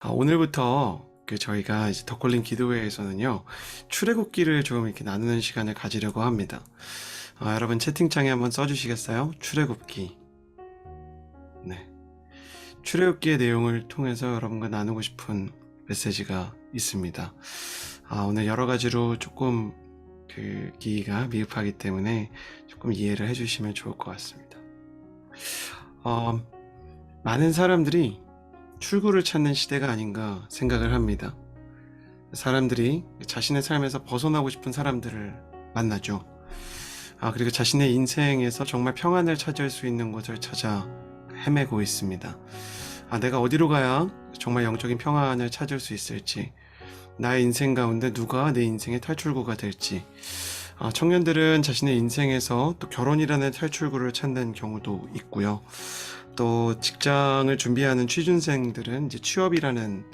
아, 오늘부터 그 저희가 이제 덕골린 기도회에서는요, 출애굽기를 좀 이렇게 나누는 시간을 가지려고 합니다. 아, 여러분 채팅창에 한번 써주시겠어요? 출애굽기. 네. 출애굽기의 내용을 통해서 여러분과 나누고 싶은 메시지가 있습니다. 아, 오늘 여러 가지로 조금 그 기기가 미흡하기 때문에 조금 이해를 해주시면 좋을 것 같습니다. 어, 많은 사람들이 출구를 찾는 시대가 아닌가 생각을 합니다. 사람들이 자신의 삶에서 벗어나고 싶은 사람들을 만나죠. 아, 그리고 자신의 인생에서 정말 평안을 찾을 수 있는 곳을 찾아 헤매고 있습니다. 아, 내가 어디로 가야 정말 영적인 평안을 찾을 수 있을지, 나의 인생 가운데 누가 내 인생의 탈출구가 될지, 아, 청년들은 자신의 인생에서 또 결혼이라는 탈출구를 찾는 경우도 있고요. 또 직장을 준비하는 취준생들은 이제 취업이라는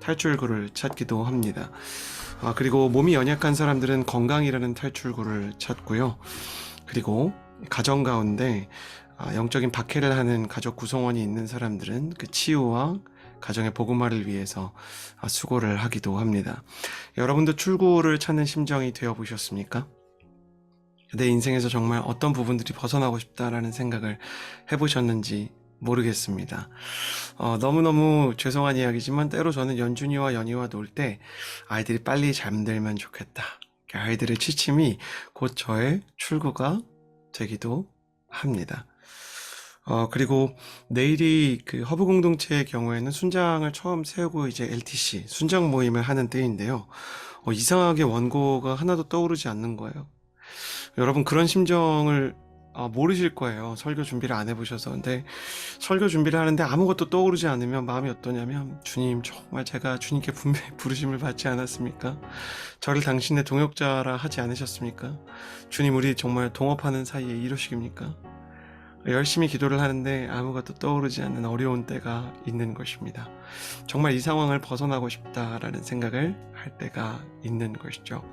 탈출구를 찾기도 합니다. 아, 그리고 몸이 연약한 사람들은 건강이라는 탈출구를 찾고요. 그리고 가정 가운데 아, 영적인 박해를 하는 가족 구성원이 있는 사람들은 그 치유와 가정의 복음화를 위해서 아, 수고를 하기도 합니다. 여러분도 출구를 찾는 심정이 되어 보셨습니까? 내 인생에서 정말 어떤 부분들이 벗어나고 싶다라는 생각을 해보셨는지 모르겠습니다. 어, 너무너무 죄송한 이야기지만 때로 저는 연준이와 연희와 놀 때 아이들이 빨리 잠들면 좋겠다. 그 아이들의 취침이 곧 저의 출구가 되기도 합니다. 어, 그리고 내일이 그 허브 공동체의 경우에는 순장을 처음 세우고 이제 LTC, 순장 모임을 하는 때인데요. 어, 이상하게 원고가 하나도 떠오르지 않는 거예요. 여러분 그런 심정을 아, 모르실 거예요. 설교 준비를 안 해보셔서. 근데 설교 준비를 하는데 아무것도 떠오르지 않으면 마음이 어떠냐면 주님 정말 제가 주님께 분명히 부르심을 받지 않았습니까? 저를 당신의 동역자라 하지 않으셨습니까? 주님 우리 정말 동업하는 사이에 이루시깁니까? 열심히 기도를 하는데 아무것도 떠오르지 않는 어려운 때가 있는 것입니다. 정말 이 상황을 벗어나고 싶다라는 생각을 할 때가 있는 것이죠.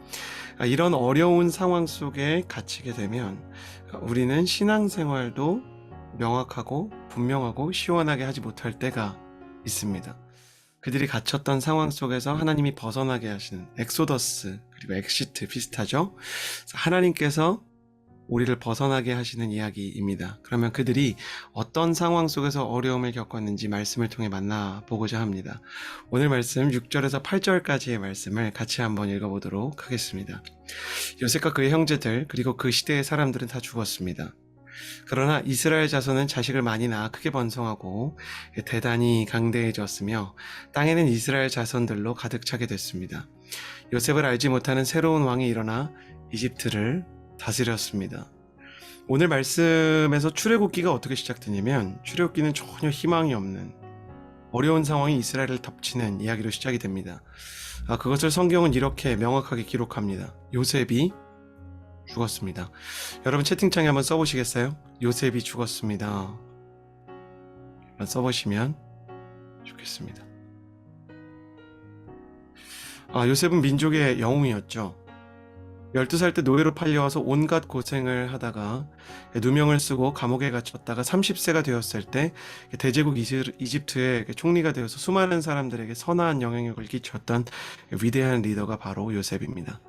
아, 이런 어려운 상황 속에 갇히게 되면 우리는 신앙생활도 명확하고 분명하고 시원하게 하지 못할 때가 있습니다. 그들이 갇혔던 상황 속에서 하나님이 벗어나게 하시는 엑소더스 그리고 엑시트 비슷하죠? 하나님께서 우리를 벗어나게 하시는 이야기입니다. 그러면 그들이 어떤 상황 속에서 어려움을 겪었는지 말씀을 통해 만나보고자 합니다. 오늘 말씀 6절에서 8절까지의 말씀을 같이 한번 읽어보도록 하겠습니다. 요셉과 그의 형제들 그리고 그 시대의 사람들은 다 죽었습니다. 그러나 이스라엘 자손은 자식을 많이 낳아 크게 번성하고 대단히 강대해졌으며 땅에는 이스라엘 자손들로 가득 차게 됐습니다. 요셉을 알지 못하는 새로운 왕이 일어나 이집트를 다스렸습니다. 오늘 말씀에서 출애굽기가 어떻게 시작되냐면 출애굽기는 전혀 희망이 없는 어려운 상황이 이스라엘을 덮치는 이야기로 시작이 됩니다. 아, 그것을 성경은 이렇게 명확하게 기록합니다. 요셉이 죽었습니다. 여러분 채팅창에 한번 써보시겠어요? 요셉이 죽었습니다. 한번 써보시면 좋겠습니다. 아, 요셉은 민족의 영웅이었죠. 12살 때 노예로 팔려와서 온갖 고생을 하다가 누명을 쓰고 감옥에 갇혔다가 30세가 되었을 때 대제국 이집트의 총리가 되어서 수많은 사람들에게 선한 영향력을 끼쳤던 위대한 리더가 바로 요셉입니다.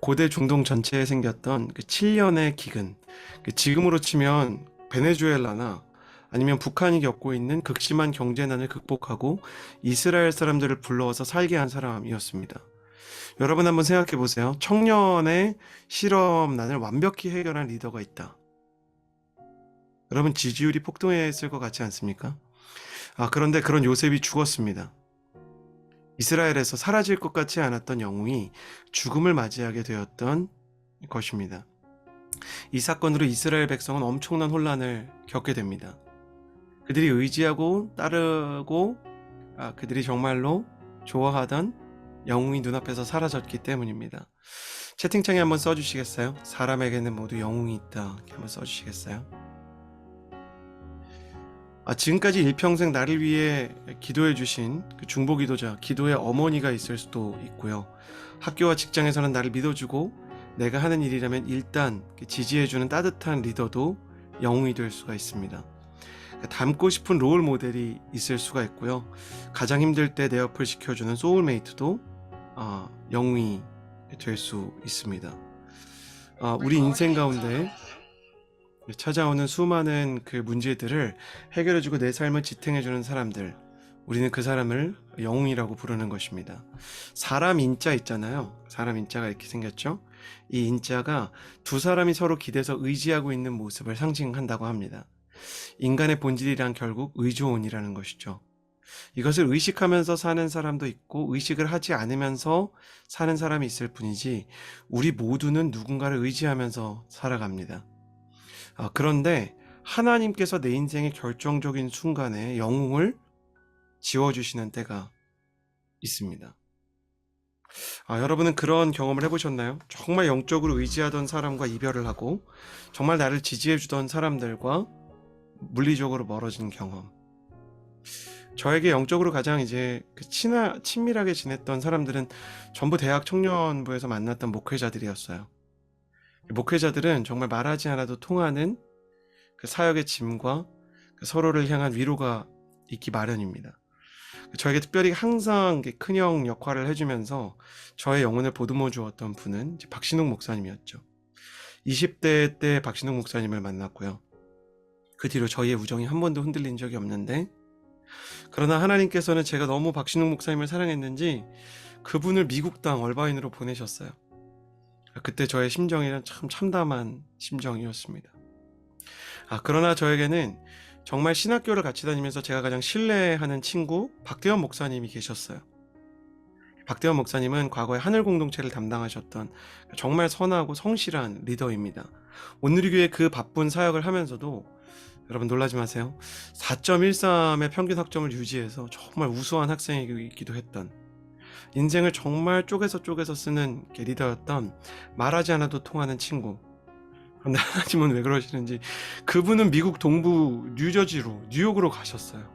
고대 중동 전체에 생겼던 그 7년의 기근, 그 지금으로 치면 베네수엘라나 아니면 북한이 겪고 있는 극심한 경제난을 극복하고 이스라엘 사람들을 불러와서 살게 한 사람이었습니다. 여러분 한번 생각해 보세요. 청년의 실업난을 완벽히 해결한 리더가 있다. 여러분 지지율이 폭등했을 것 같지 않습니까? 아, 그런데 그런 요셉이 죽었습니다. 이스라엘에서 사라질 것 같지 않았던 영웅이 죽음을 맞이하게 되었던 것입니다. 이 사건으로 이스라엘 백성은 엄청난 혼란을 겪게 됩니다. 그들이 의지하고 따르고 아, 그들이 정말로 좋아하던 영웅이 눈앞에서 사라졌기 때문입니다. 채팅창에 한번 써주시겠어요? 사람에게는 모두 영웅이 있다. 한번 써주시겠어요? 아, 지금까지 일평생 나를 위해 기도해 주신 그 중보 기도자, 기도의 어머니가 있을 수도 있고요. 학교와 직장에서는 나를 믿어주고 내가 하는 일이라면 일단 지지해 주는 따뜻한 리더도 영웅이 될 수가 있습니다. 닮고 싶은 롤 모델이 있을 수가 있고요. 가장 힘들 때 내 옆을 지켜주는 소울메이트도 아, 영웅이 될 수 있습니다. 아, 우리 인생 가운데 찾아오는 수많은 그 문제들을 해결해주고 내 삶을 지탱해주는 사람들, 우리는 그 사람을 영웅이라고 부르는 것입니다. 사람 인자 있잖아요. 사람 인자가 이렇게 생겼죠. 이 인자가 두 사람이 서로 기대서 의지하고 있는 모습을 상징한다고 합니다. 인간의 본질이란 결국 의존이라는 것이죠. 이것을 의식하면서 사는 사람도 있고 의식을 하지 않으면서 사는 사람이 있을 뿐이지 우리 모두는 누군가를 의지하면서 살아갑니다. 아, 그런데 하나님께서 내 인생의 결정적인 순간에 영웅을 지워주시는 때가 있습니다. 아, 여러분은 그런 경험을 해보셨나요? 정말 영적으로 의지하던 사람과 이별을 하고 정말 나를 지지해주던 사람들과 물리적으로 멀어진 경험. 저에게 영적으로 가장 이제 그 친하, 친밀하게 지냈던 사람들은 전부 대학 청년부에서 만났던 목회자들이었어요. 목회자들은 정말 말하지 않아도 통하는 그 사역의 짐과 그 서로를 향한 위로가 있기 마련입니다. 저에게 특별히 항상 큰형 역할을 해주면서 저의 영혼을 보듬어 주었던 분은 박신욱 목사님이었죠. 20대 때 박신욱 목사님을 만났고요. 그 뒤로 저희의 우정이 한 번도 흔들린 적이 없는데 그러나 하나님께서는 제가 너무 박신욱 목사님을 사랑했는지 그분을 미국 땅 얼바인으로 보내셨어요. 그때 저의 심정이란 참 참담한 심정이었습니다. 아, 그러나 저에게는 정말 신학교를 같이 다니면서 제가 가장 신뢰하는 친구 박대원 목사님이 계셨어요. 박대원 목사님은 과거에 하늘 공동체를 담당하셨던 정말 선하고 성실한 리더입니다. 온누리교회 그 바쁜 사역을 하면서도 여러분 놀라지 마세요. 4.13의 평균 학점을 유지해서 정말 우수한 학생이기도 했던 인생을 정말 쪼개서 쪼개서 쓰는 리더였던 말하지 않아도 통하는 친구. 그런데 하나님은 왜 그러시는지 그분은 미국 동부 뉴저지로 뉴욕으로 가셨어요.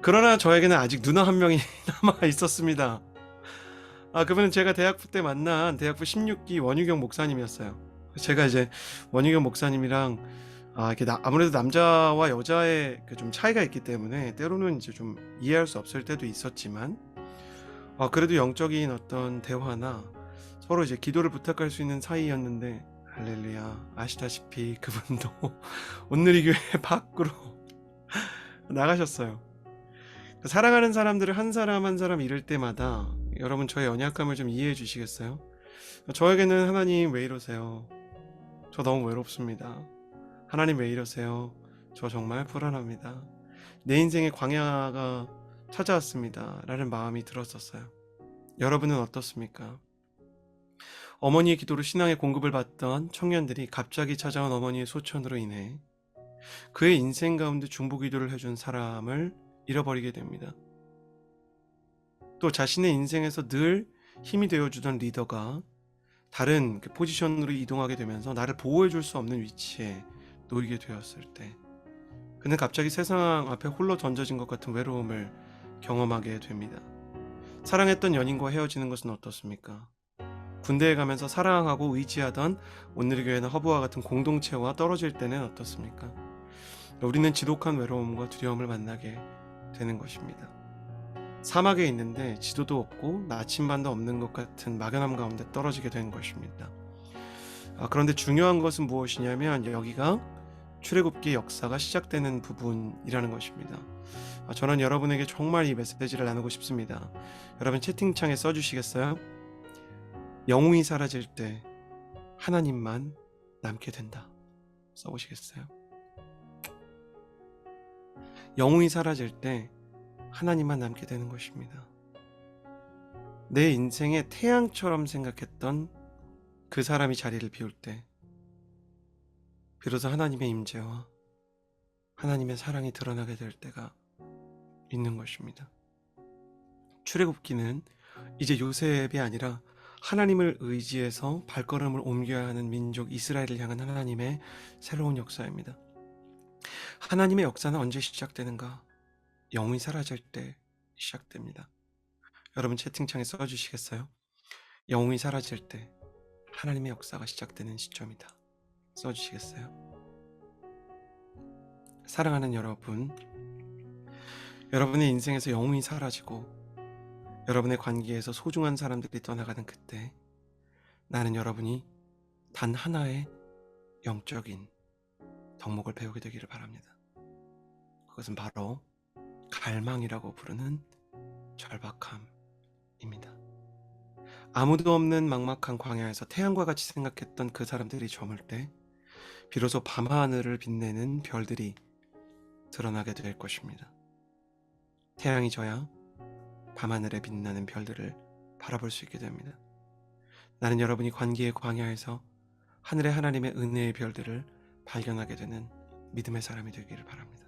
그러나 저에게는 아직 누나 한 명이 남아 있었습니다. 아 그분은 제가 대학부 때 만난 대학부 16기 원유경 목사님이었어요. 제가 이제 원유경 목사님이랑 아 이렇게 나, 아무래도 남자와 여자의 그 좀 차이가 있기 때문에 때로는 이제 좀 이해할 수 없을 때도 있었지만 아 그래도 영적인 어떤 대화나 서로 이제 기도를 부탁할 수 있는 사이였는데 할렐루야 아시다시피 그분도 온누리 교회 밖으로 나가셨어요. 사랑하는 사람들을 한 사람 한 사람 잃을 때마다 여러분 저의 연약함을 좀 이해해 주시겠어요? 저에게는 하나님 왜 이러세요? 저 너무 외롭습니다. 하나님 왜 이러세요? 저 정말 불안합니다. 내 인생의 광야가 찾아왔습니다. 라는 마음이 들었었어요. 여러분은 어떻습니까? 어머니의 기도로 신앙의 공급을 받던 청년들이 갑자기 찾아온 어머니의 소천으로 인해 그의 인생 가운데 중보 기도를 해준 사람을 잃어버리게 됩니다. 또 자신의 인생에서 늘 힘이 되어주던 리더가 다른 그 포지션으로 이동하게 되면서 나를 보호해 줄 수 없는 위치에 놓이게 되었을 때 그는 갑자기 세상 앞에 홀로 던져진 것 같은 외로움을 경험하게 됩니다. 사랑했던 연인과 헤어지는 것은 어떻습니까? 군대에 가면서 사랑하고 의지하던 오늘교회나 허브와 같은 공동체와 떨어질 때는 어떻습니까? 우리는 지독한 외로움과 두려움을 만나게 되는 것입니다. 사막에 있는데 지도도 없고 나침반도 없는 것 같은 막연함 가운데 떨어지게 되는 것입니다. 아, 그런데 중요한 것은 무엇이냐면 여기가 출애굽기 역사가 시작되는 부분이라는 것입니다. 아, 저는 여러분에게 정말 이 메시지를 나누고 싶습니다. 여러분 채팅창에 써주시겠어요? 영웅이 사라질 때 하나님만 남게 된다. 써보시겠어요? 영웅이 사라질 때 하나님만 남게 되는 것입니다. 내 인생의 태양처럼 생각했던 그 사람이 자리를 비울 때 비로소 하나님의 임재와 하나님의 사랑이 드러나게 될 때가 있는 것입니다. 출애굽기는 이제 요셉이 아니라 하나님을 의지해서 발걸음을 옮겨야 하는 민족 이스라엘을 향한 하나님의 새로운 역사입니다. 하나님의 역사는 언제 시작되는가? 영웅이 사라질 때 시작됩니다. 여러분 채팅창에 써주시겠어요? 영웅이 사라질 때 하나님의 역사가 시작되는 시점이다. 써주시겠어요? 사랑하는 여러분, 여러분의 인생에서 영웅이 사라지고 여러분의 관계에서 소중한 사람들이 떠나가는 그때 나는 여러분이 단 하나의 영적인 덕목을 배우게 되기를 바랍니다. 그것은 바로 갈망이라고 부르는 절박함입니다. 아무도 없는 막막한 광야에서 태양과 같이 생각했던 그 사람들이 저물 때 비로소 밤하늘을 빛내는 별들이 드러나게 될 것입니다. 태양이 져야 밤하늘에 빛나는 별들을 바라볼 수 있게 됩니다. 나는 여러분이 관계의 광야에서 하늘의 하나님의 은혜의 별들을 발견하게 되는 믿음의 사람이 되기를 바랍니다.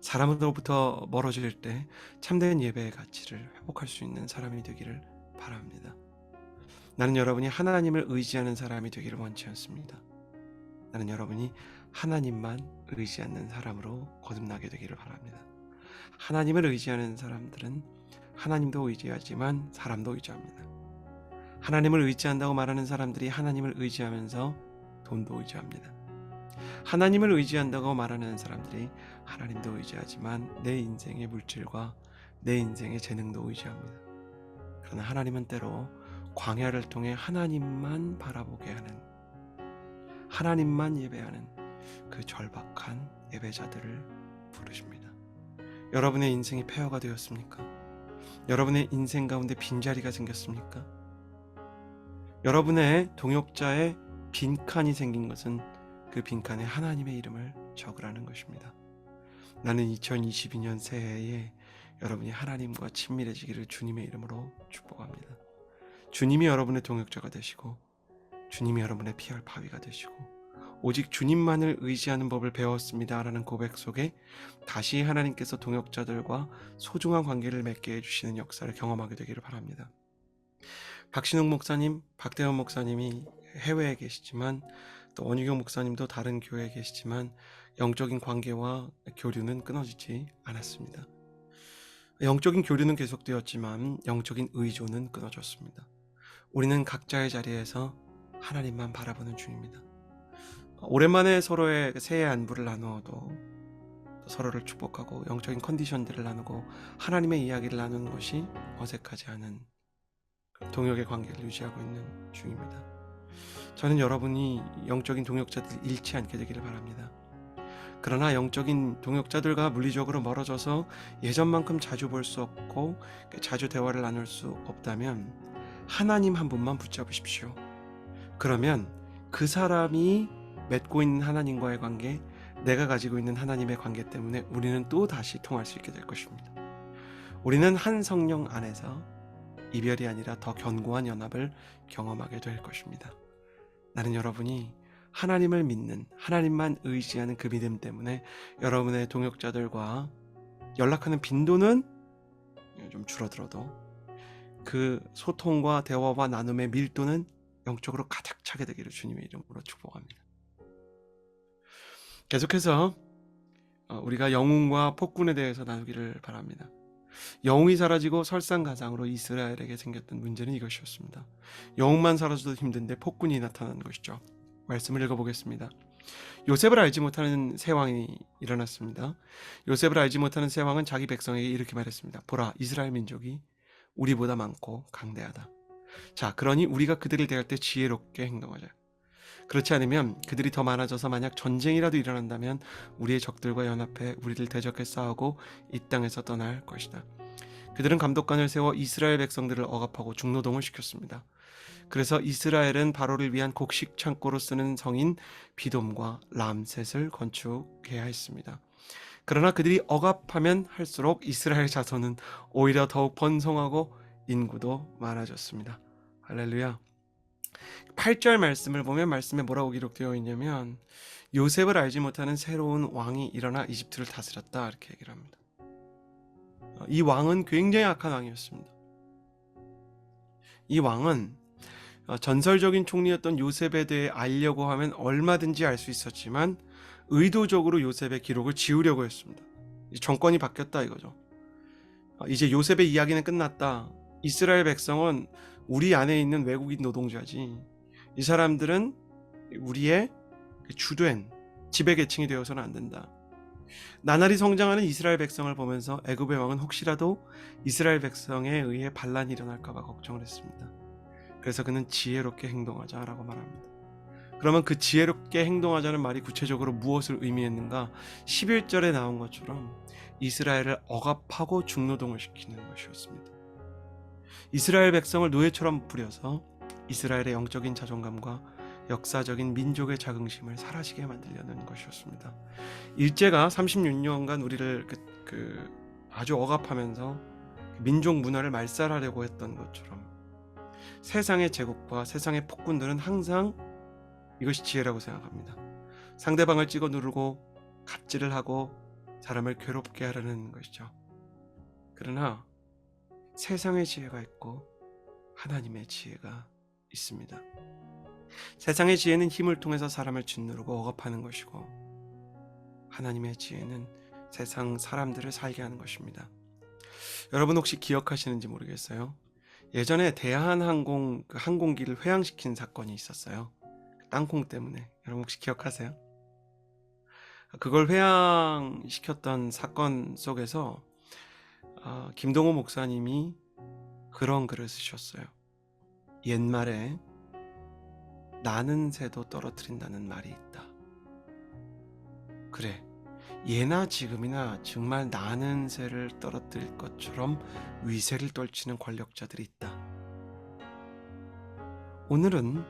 사람으로부터 멀어질 때 참된 예배의 가치를 회복할 수 있는 사람이 되기를 바랍니다. 나는 여러분이 하나님을 의지하는 사람이 되기를 원치 않습니다. 나는 여러분이 하나님만 의지하는 사람으로 거듭나게 되기를 바랍니다. 하나님을 의지하는 사람들은 하나님도 의지하지만 사람도 의지합니다. 하나님을 의지한다고 말하는 사람들이 하나님을 의지하면서 돈도 의지합니다. 하나님을 의지한다고 말하는 사람들이 하나님도 의지하지만 내 인생의 물질과 내 인생의 재능도 의지합니다. 그러나 하나님은 때로 광야를 통해 하나님만 바라보게 하는 하나님만 예배하는 그 절박한 예배자들을 부르십니다. 여러분의 인생이 폐허가 되었습니까? 여러분의 인생 가운데 빈자리가 생겼습니까? 여러분의 동역자의 빈칸이 생긴 것은 그 빈칸에 하나님의 이름을 적으라는 것입니다. 나는 2022년 새해에 여러분이 하나님과 친밀해지기를 주님의 이름으로 축복합니다. 주님이 여러분의 동역자가 되시고 주님이 여러분의 피할 바위가 되시고 오직 주님만을 의지하는 법을 배웠습니다라는 고백 속에 다시 하나님께서 동역자들과 소중한 관계를 맺게 해주시는 역사를 경험하게 되기를 바랍니다. 박신웅 목사님, 박대원 목사님이 해외에 계시지만 또 원유경 목사님도 다른 교회에 계시지만 영적인 관계와 교류는 끊어지지 않았습니다. 영적인 교류는 계속되었지만 영적인 의존은 끊어졌습니다. 우리는 각자의 자리에서 하나님만 바라보는 중입니다. 오랜만에 서로의 새해 안부를 나누어도 서로를 축복하고 영적인 컨디션들을 나누고 하나님의 이야기를 나누는 것이 어색하지 않은 동역의 관계를 유지하고 있는 중입니다. 저는 여러분이 영적인 동역자들 잃지 않게 되기를 바랍니다. 그러나 영적인 동역자들과 물리적으로 멀어져서 예전만큼 자주 볼 수 없고 자주 대화를 나눌 수 없다면 하나님 한 분만 붙잡으십시오. 그러면 그 사람이 맺고 있는 하나님과의 관계, 내가 가지고 있는 하나님의 관계 때문에 우리는 또 다시 통할 수 있게 될 것입니다. 우리는 한 성령 안에서 이별이 아니라 더 견고한 연합을 경험하게 될 것입니다. 나는 여러분이 하나님을 믿는 하나님만 의지하는 그 믿음 때문에 여러분의 동역자들과 연락하는 빈도는 좀 줄어들어도 그 소통과 대화와 나눔의 밀도는 영적으로 가득 차게 되기를 주님의 이름으로 축복합니다. 계속해서 어, 우리가 영웅과 폭군에 대해서 나누기를 바랍니다. 영웅이 사라지고 설상가상으로 이스라엘에게 생겼던 문제는 이것이었습니다. 영웅만 사라져도 힘든데 폭군이 나타난 것이죠. 말씀을 읽어보겠습니다. 요셉을 알지 못하는 세 왕이 일어났습니다. 요셉을 알지 못하는 세 왕은 자기 백성에게 이렇게 말했습니다. 보라, 이스라엘 민족이 우리보다 많고 강대하다. 자, 그러니 우리가 그들을 대할 때 지혜롭게 행동하자. 그렇지 않으면 그들이 더 많아져서 만약 전쟁이라도 일어난다면 우리의 적들과 연합해 우리를 대적해 싸우고 이 땅에서 떠날 것이다. 그들은 감독관을 세워 이스라엘 백성들을 억압하고 중노동을 시켰습니다. 그래서 이스라엘은 바로를 위한 곡식 창고로 쓰는 성인 비돔과 람셋을 건축해야 했습니다. 그러나 그들이 억압하면 할수록 이스라엘 자손은 오히려 더욱 번성하고 인구도 많아졌습니다. 할렐루야. 8절 말씀을 보면 말씀에 뭐라고 기록되어 있냐면 요셉을 알지 못하는 새로운 왕이 일어나 이집트를 다스렸다 이렇게 얘기를 합니다. 어, 이 왕은 굉장히 악한 왕이었습니다. 이 왕은 어, 전설적인 총리였던 요셉에 대해 알려고 하면 얼마든지 알 수 있었지만 의도적으로 요셉의 기록을 지우려고 했습니다. 정권이 바뀌었다 이거죠. 어, 이제 요셉의 이야기는 끝났다. 이스라엘 백성은 우리 안에 있는 외국인 노동자지. 이 사람들은 우리의 그 주된 지배 계층이 되어서는 안 된다. 나날이 성장하는 이스라엘 백성을 보면서 애굽의 왕은 혹시라도 이스라엘 백성에 의해 반란이 일어날까 봐 걱정을 했습니다. 그래서 그는 지혜롭게 행동하자라고 말합니다. 그러면 그 지혜롭게 행동하자는 말이 구체적으로 무엇을 의미했는가? 11절에 나온 것처럼 이스라엘을 억압하고 중노동을 시키는 것이었습니다. 이스라엘 백성을 노예처럼 부려서 이스라엘의 영적인 자존감과 역사적인 민족의 자긍심을 사라지게 만들려는 것이었습니다. 일제가 36년간 우리를 그, 그 아주 억압하면서 민족 문화를 말살하려고 했던 것처럼 세상의 제국과 세상의 폭군들은 항상 이것이 지혜라고 생각합니다. 상대방을 찍어 누르고 갑질을 하고 사람을 괴롭게 하려는 것이죠. 그러나 세상의 지혜가 있고 하나님의 지혜가 있습니다. 세상의 지혜는 힘을 통해서 사람을 짓누르고 억압하는 것이고 하나님의 지혜는 세상 사람들을 살게 하는 것입니다. 여러분 혹시 기억하시는지 모르겠어요. 예전에 대한항공 그 항공기를 회항시킨 사건이 있었어요. 땅콩 때문에 여러분 혹시 기억하세요? 그걸 회항시켰던 사건 속에서 아, 김동호 목사님이 그런 글을 쓰셨어요. 옛말에 나는 새도 떨어뜨린다는 말이 있다. 그래. 예나 지금이나 정말 나는 새를 떨어뜨릴 것처럼 위세를 떨치는 권력자들이 있다. 오늘은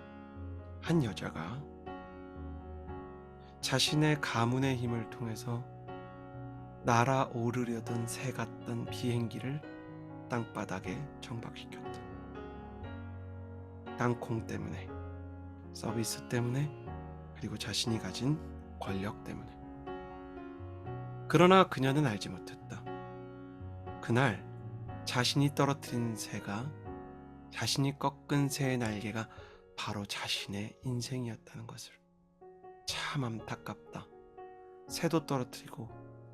한 여자가 자신의 가문의 힘을 통해서 날아오르려던 새 같던 비행기를 땅바닥에 정박시켰다. 땅콩 때문에, 서비스 때문에, 그리고 자신이 가진 권력 때문에. 그러나 그녀는 알지 못했다. 그날 자신이 떨어뜨린 새가 자신이 꺾은 새의 날개가 바로 자신의 인생이었다는 것을. 참 안타깝다. 새도 떨어뜨리고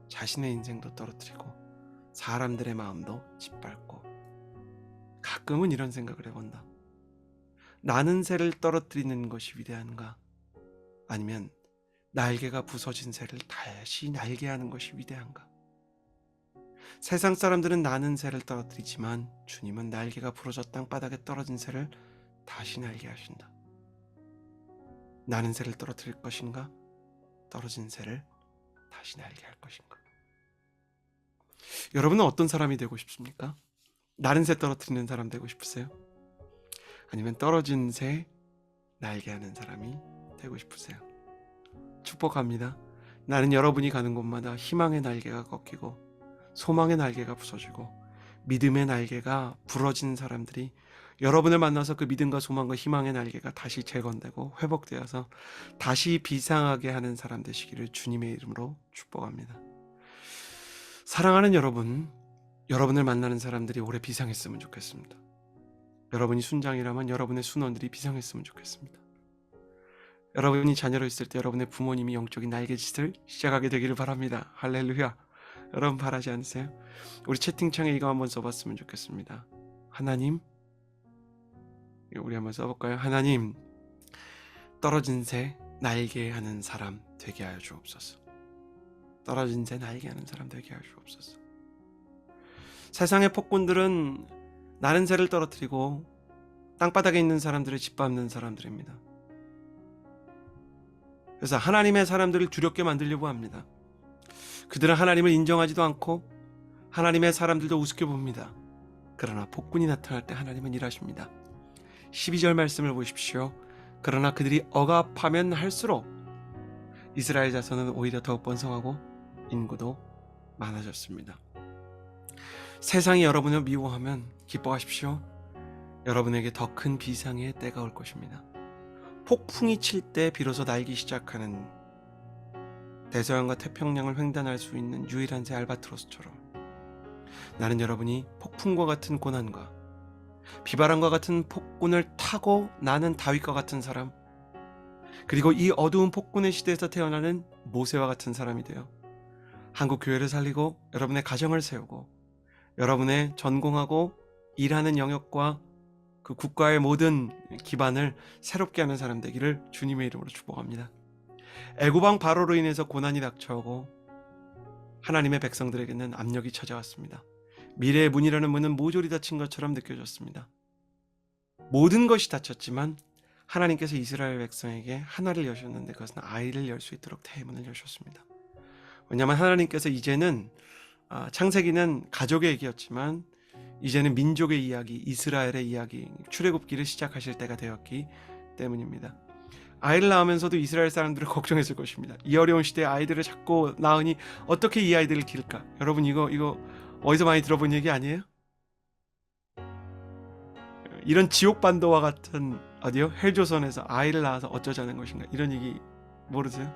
자신의 인생도 떨어뜨리고 사람들의 마음도 짓밟고 가끔은 이런 생각을 해본다. 나는 새를 떨어뜨리는 것이 위대한가? 아니면 날개가 부서진 새를 다시 날게 하는 것이 위대한가? 세상 사람들은 나는 새를 떨어뜨리지만 주님은 날개가 부러져 땅바닥에 떨어진 새를 다시 날게 하신다. 나는 새를 떨어뜨릴 것인가? 떨어진 새를 다시 날게 할 것인가? 여러분은 어떤 사람이 되고 싶습니까? 나는 새 떨어뜨리는 사람 되고 싶으세요? 아니면 떨어진 새 날게 하는 사람이 되고 싶으세요? 축복합니다. 나는 여러분이 가는 곳마다 희망의 날개가 꺾이고 소망의 날개가 부서지고 믿음의 날개가 부러진 사람들이 여러분을 만나서 그 믿음과 소망과 희망의 날개가 다시 재건되고 회복되어서 다시 비상하게 하는 사람 되시기를 주님의 이름으로 축복합니다. 사랑하는 여러분, 여러분을 만나는 사람들이 오래 비상했으면 좋겠습니다. 여러분이 순장이라면 여러분의 순원들이 비상했으면 좋겠습니다. 여러분이 자녀로 있을 때 여러분의 부모님이 영적인 날개짓을 시작하게 되기를 바랍니다. 할렐루야. 여러분 바라지 않으세요? 우리 채팅창에 이거 한번 써봤으면 좋겠습니다. 하나님, 우리 한번 써볼까요? 하나님, 떨어진 새 날게 하는 사람 되게 하여 주옵소서. 떨어진 새 날게 하는 사람 되게 하여 주옵소서. 세상의 폭군들은 나는 새를 떨어뜨리고 땅바닥에 있는 사람들을 짓밟는 사람들입니다. 그래서 하나님의 사람들을 두렵게 만들려고 합니다. 그들은 하나님을 인정하지도 않고 하나님의 사람들도 우습게 봅니다. 그러나 폭군이 나타날 때 하나님은 일하십니다. 12절 말씀을 보십시오. 그러나 그들이 억압하면 할수록 이스라엘 자손은 오히려 더욱 번성하고 인구도 많아졌습니다. 세상이 여러분을 미워하면 기뻐하십시오. 여러분에게 더 큰 비상의 때가 올 것입니다. 폭풍이 칠 때 비로소 날기 시작하는 대서양과 태평양을 횡단할 수 있는 유일한 새 알바트로스처럼 나는 여러분이 폭풍과 같은 고난과 비바람과 같은 폭군을 타고 나는 다윗과 같은 사람 그리고 이 어두운 폭군의 시대에서 태어나는 모세와 같은 사람이 되어 한국 교회를 살리고 여러분의 가정을 세우고 여러분의 전공하고 일하는 영역과 그 국가의 모든 기반을 새롭게 하는 사람 되기를 주님의 이름으로 축복합니다. 애고방 바로로 인해서 고난이 닥쳐오고 하나님의 백성들에게는 압력이 찾아왔습니다. 미래의 문이라는 문은 모조리 닫힌 것처럼 느껴졌습니다. 모든 것이 닫혔지만 하나님께서 이스라엘 백성에게 하나를 여셨는데 그것은 아이를 열 수 있도록 대문을 여셨습니다. 왜냐하면 하나님께서 이제는 아, 창세기는 가족의 얘기였지만 이제는 민족의 이야기, 이스라엘의 이야기, 출애굽기를 시작하실 때가 되었기 때문입니다. 아이를 낳으면서도 이스라엘 사람들을 걱정했을 것입니다. 이 어려운 시대에 아이들을 자꾸 낳으니 어떻게 이 아이들을 기를까? 여러분 이거 이거 어디서 많이 들어본 얘기 아니에요? 이런 지옥 반도와 같은 어디요? 헬조선에서 아이를 낳아서 어쩌자는 것인가? 이런 얘기 모르세요?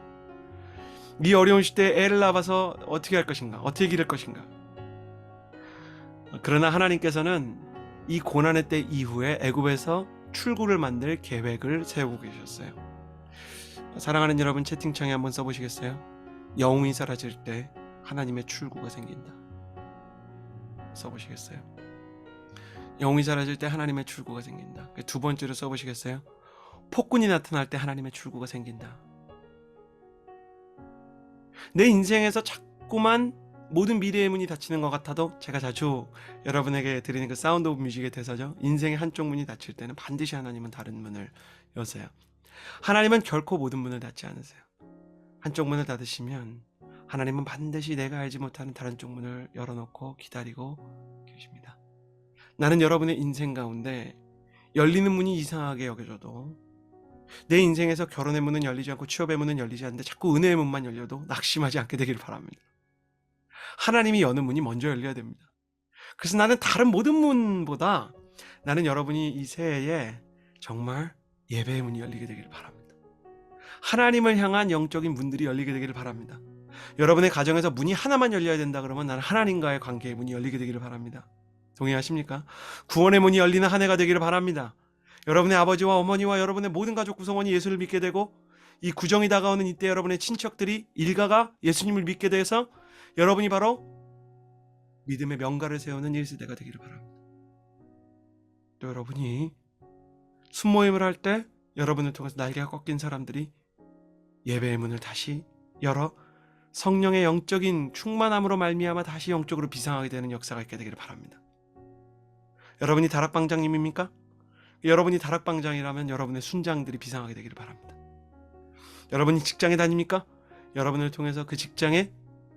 이 어려운 시대에 애를 낳아서 어떻게 할 것인가? 어떻게 기를 것인가? 그러나 하나님께서는 이 고난의 때 이후에 애굽에서 출구를 만들 계획을 세우고 계셨어요. 사랑하는 여러분 채팅창에 한번 써보시겠어요? 영웅이 사라질 때 하나님의 출구가 생긴다. 써보시겠어요? 영웅이 사라질 때 하나님의 출구가 생긴다. 두 번째로 써보시겠어요? 폭군이 나타날 때 하나님의 출구가 생긴다. 내 인생에서 자꾸만 모든 미래의 문이 닫히는 것 같아도 제가 자주 여러분에게 드리는 그 사운드 오브 뮤직의 대사죠. 인생의 한쪽 문이 닫힐 때는 반드시 하나님은 다른 문을 여세요. 하나님은 결코 모든 문을 닫지 않으세요. 한쪽 문을 닫으시면 하나님은 반드시 내가 알지 못하는 다른 쪽 문을 열어놓고 기다리고 계십니다. 나는 여러분의 인생 가운데 열리는 문이 이상하게 여겨져도 내 인생에서 결혼의 문은 열리지 않고 취업의 문은 열리지 않는데 자꾸 은혜의 문만 열려도 낙심하지 않게 되기를 바랍니다. 하나님이 여는 문이 먼저 열려야 됩니다. 그래서 나는 다른 모든 문보다 나는 여러분이 이 새해에 정말 예배의 문이 열리게 되기를 바랍니다. 하나님을 향한 영적인 문들이 열리게 되기를 바랍니다. 여러분의 가정에서 문이 하나만 열려야 된다 그러면 나는 하나님과의 관계의 문이 열리게 되기를 바랍니다. 동의하십니까? 구원의 문이 열리는 한 해가 되기를 바랍니다. 여러분의 아버지와 어머니와 여러분의 모든 가족 구성원이 예수를 믿게 되고 이 구정이 다가오는 이때 여러분의 친척들이 일가가 예수님을 믿게 돼서 여러분이 바로 믿음의 명가를 세우는 1세대가 되기를 바랍니다. 또 여러분이 순모임을 할 때 여러분을 통해서 날개가 꺾인 사람들이 예배의 문을 다시 열어 성령의 영적인 충만함으로 말미암아 다시 영적으로 비상하게 되는 역사가 있게 되기를 바랍니다. 여러분이 다락방장님입니까? 여러분이 다락방장이라면 여러분의 순장들이 비상하게 되기를 바랍니다. 여러분이 직장에 다닙니까? 여러분을 통해서 그 직장에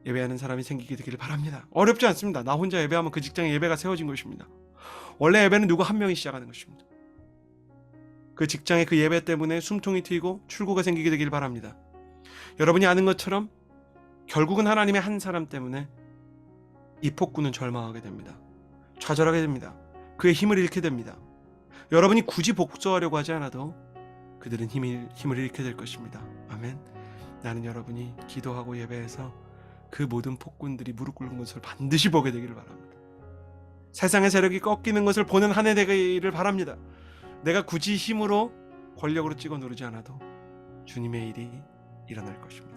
예배하는 사람이 생기게 되기를 바랍니다. 어렵지 않습니다. 나 혼자 예배하면 그 직장에 예배가 세워진 것입니다. 원래 예배는 누구 한 명이 시작하는 것입니다. 그 직장의 그 예배 때문에 숨통이 트이고 출구가 생기게 되기를 바랍니다. 여러분이 아는 것처럼 결국은 하나님의 한 사람 때문에 이 폭군은 절망하게 됩니다. 좌절하게 됩니다. 그의 힘을 잃게 됩니다. 여러분이 굳이 복수하려고 하지 않아도 그들은 힘을, 힘을 잃게 될 것입니다. 아멘. 나는 여러분이 기도하고 예배해서 그 모든 폭군들이 무릎 꿇는 것을 반드시 보게 되기를 바랍니다. 세상의 세력이 꺾이는 것을 보는 한 해 되기를 바랍니다. 내가 굳이 힘으로 권력으로 찍어 누르지 않아도 주님의 일이 일어날 것입니다.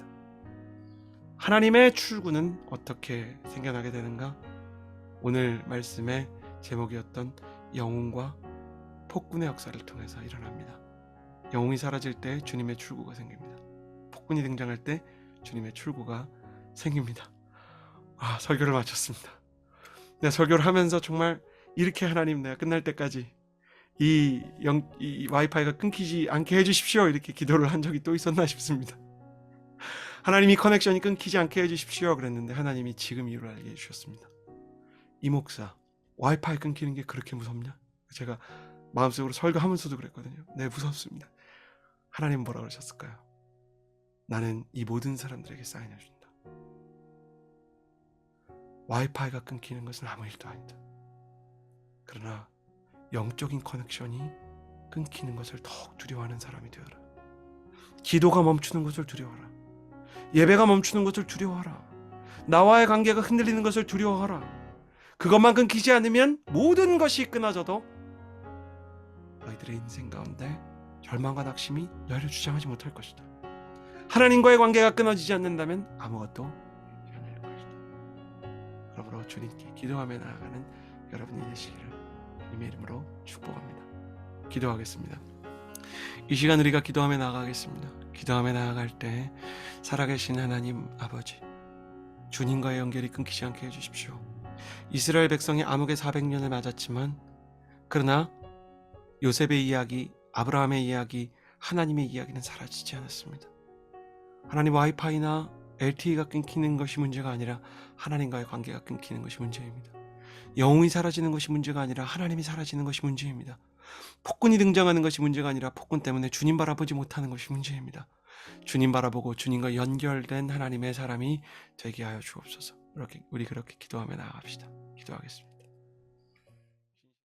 하나님의 출구는 어떻게 생겨나게 되는가? 오늘 말씀의 제목이었던 영웅과 폭군의 역사를 통해서 일어납니다. 영웅이 사라질 때 주님의 출구가 생깁니다. 폭군이 등장할 때 주님의 출구가 생깁니다. 아, 설교를 마쳤습니다. 내가 설교를 하면서 정말 이렇게 하나님 내가 끝날 때까지 이, 영, 이 와이파이가 끊기지 않게 해주십시오. 이렇게 기도를 한 적이 또 있었나 싶습니다. 하나님이 커넥션이 끊기지 않게 해주십시오. 그랬는데 하나님이 지금 이유를 알게 해주셨습니다. 이 목사, 와이파이 끊기는 게 그렇게 무섭냐? 제가 마음속으로 설교하면서도 그랬거든요. 네, 무섭습니다. 하나님 뭐라 그러셨을까요? 나는 이 모든 사람들에게 사인해 준다. 와이파이가 끊기는 것은 아무 일도 아니다. 그러나 영적인 커넥션이 끊기는 것을 더욱 두려워하는 사람이 되어라. 기도가 멈추는 것을 두려워하라. 예배가 멈추는 것을 두려워하라. 나와의 관계가 흔들리는 것을 두려워하라. 그것만 끊기지 않으면 모든 것이 끊어져도 너희들의 인생 가운데 절망과 낙심이 너희를 주장하지 못할 것이다. 하나님과의 관계가 끊어지지 않는다면 아무것도 일어날 것이다. 그러므로 주님께 기도하며 나아가는 여러분이 되시기를 주님의 이름으로 축복합니다. 기도하겠습니다. 이 시간 우리가 기도하며 나아가겠습니다. 기도하며 나아갈 때 살아계신 하나님 아버지 주님과의 연결이 끊기지 않게 해주십시오. 이스라엘 백성이 암흑의 400년을 맞았지만 그러나 요셉의 이야기, 아브라함의 이야기, 하나님의 이야기는 사라지지 않았습니다. 하나님 와이파이나 LTE가 끊기는 것이 문제가 아니라 하나님과의 관계가 끊기는 것이 문제입니다. 영웅이 사라지는 것이 문제가 아니라 하나님이 사라지는 것이 문제입니다. 폭군이 등장하는 것이 문제가 아니라 폭군 때문에 주님 바라보지 못하는 것이 문제입니다. 주님 바라보고 주님과 연결된 하나님의 사람이 되게 하여 주옵소서. 이렇게 우리 그렇게 기도하며 나아갑시다. 기도하겠습니다.